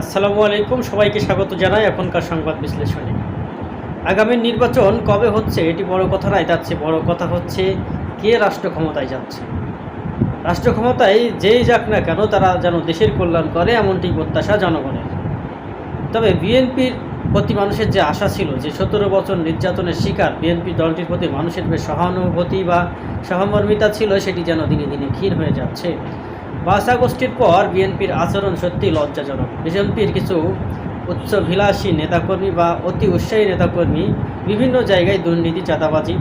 আসসালামু আলাইকুম, সবাইকে স্বাগত জানাই এখনকার সংবাদ বিশ্লেষণে। আগামী নির্বাচন কবে হচ্ছে, এটি বড় কথা তার চেয়ে বড় কথা হচ্ছে কে রাষ্ট্র ক্ষমতায় যাচ্ছে। রাষ্ট্র ক্ষমতায় যেই যাক না কেন, তারা যেন দেশের কল্যাণ করে এমনটি প্রত্যাশা জনগণের। তবে বিএনপির প্রতি মানুষের যে আশা ছিল যে সতেরো বছর নির্যাতনের শিকার বিএনপি দলটির প্রতি মানুষের যে সহানুভূতি বা সহমর্মিতা ছিল, সেটি যেন দিনে দিনে ক্ষীণ হয়ে যাচ্ছে পাঁচ আগস্টের পর বিএনপির আচরণ সত্যি লজ্জাজনক। বিএনপির কিছু উচ্চভিলাষী নেতাকর্মী বা অতি উৎসাহী নেতাকর্মী বিভিন্ন জায়গায় দুর্নীতি, চাঁদাবাজি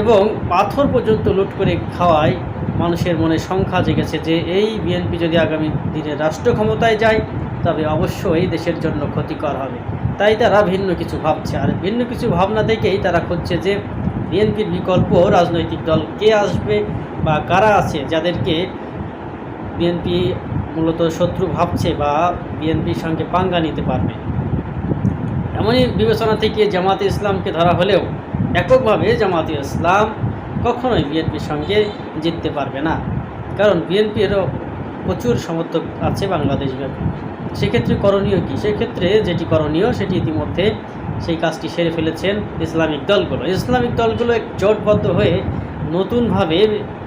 এবং পাথর পর্যন্ত লুট করে খাওয়ায় মানুষের মনে সংখ্যা জেগেছে যে এই বিএনপি যদি আগামী দিনে রাষ্ট্র ক্ষমতায় যায়, তবে অবশ্যই দেশের জন্য ক্ষতিকর হবে। তাই তারা ভিন্ন কিছু ভাবছে। আর ভিন্ন কিছু ভাবনা থেকেই তারা খুঁজছে যে বিএনপির বিকল্প রাজনৈতিক দল কে আসবে বা কারা আছে, যাদেরকে বিএনপি মূলত শত্রু ভাবছে বা বিএনপির সঙ্গে পাঙ্গা নিতে পারবে। এমনই বিবেচনা থেকে জামাতে ইসলামকে ধরা হলেও এককভাবে জামাতে ইসলাম কখনোই বিএনপির সঙ্গে জিততে পারবে না। কারণ বিএনপিরও প্রচুর সমর্থক আছে বাংলাদেশ ব্যাপী সেক্ষেত্রে করণীয় কী? সেক্ষেত্রে যেটি করণীয়, সেটি ইতিমধ্যে সেই কাজটি সেরে ফেলেছেন ইসলামিক দলগুলো। ইসলামিক দলগুলো এক জোটবদ্ধ হয়ে নতুনভাবে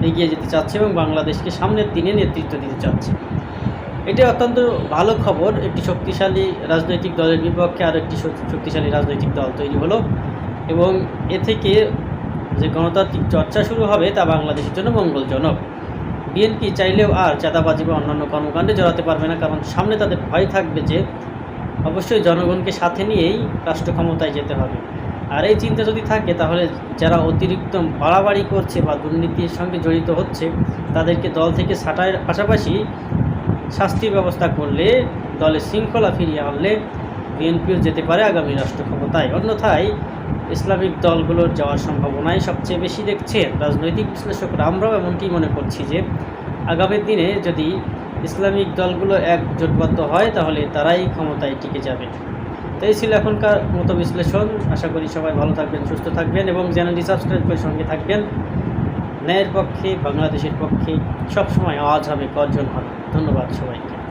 এগিয়ে যেতে চাচ্ছে এবং বাংলাদেশকে সামনের দিনে নেতৃত্ব দিতে চাচ্ছে। এটি অত্যন্ত ভালো খবর। একটি শক্তিশালী রাজনৈতিক দলের বিপক্ষে আরও একটি শক্তিশালী রাজনৈতিক দল তৈরি হলো এবং এ থেকে যে গণতান্ত্রিক চর্চা শুরু হবে তা বাংলাদেশের জন্য মঙ্গলজনক। বিএনপি চাইলেও আর চাঁদাবাজি বা অন্যান্য কর্মকাণ্ডে জড়াতে পারবে না, কারণ সামনে তাদের ভয় থাকবে যে অবশ্যই জনগণকে সাথে নিয়েই রাষ্ট্র ক্ষমতায় যেতে হবে। আর এই চিন্তা যদি থাকে, তাহলে যারা অতিরিক্ত বাড়াবাড়ি করছে বা দুর্নীতির সঙ্গে জড়িত হচ্ছে, তাদেরকে দল থেকে ছাঁটাইয়ের পাশাপাশি শাস্তির ব্যবস্থা করলে দলে শৃঙ্খলা ফিরিয়ে আনলে বিএনপিও যেতে পারে আগামী রাষ্ট্র ক্ষমতায় অন্যথায় ইসলামিক দলগুলোর যাওয়ার সম্ভাবনাই সবচেয়ে বেশি দেখছেন রাজনৈতিক বিশ্লেষকরা আমরাও এমনটি মনে করছি যে, আগামী দিনে যদি ইসলামিক দলগুলো একজোটবদ্ধ হয়, তাহলে তারাই ক্ষমতায় টিকে যাবে। তো এই ছিল এখনকার মতো বিশ্লেষণ। আশা করি সবাই ভালো থাকবেন, সুস্থ থাকবেন এবং চ্যানেলটি সাবস্ক্রাইব করে সঙ্গে থাকবেন। ন্যায়ের পক্ষে, বাংলাদেশের পক্ষে সবসময় আওয়াজ হবে, গর্জন হবে। ধন্যবাদ সবাইকে।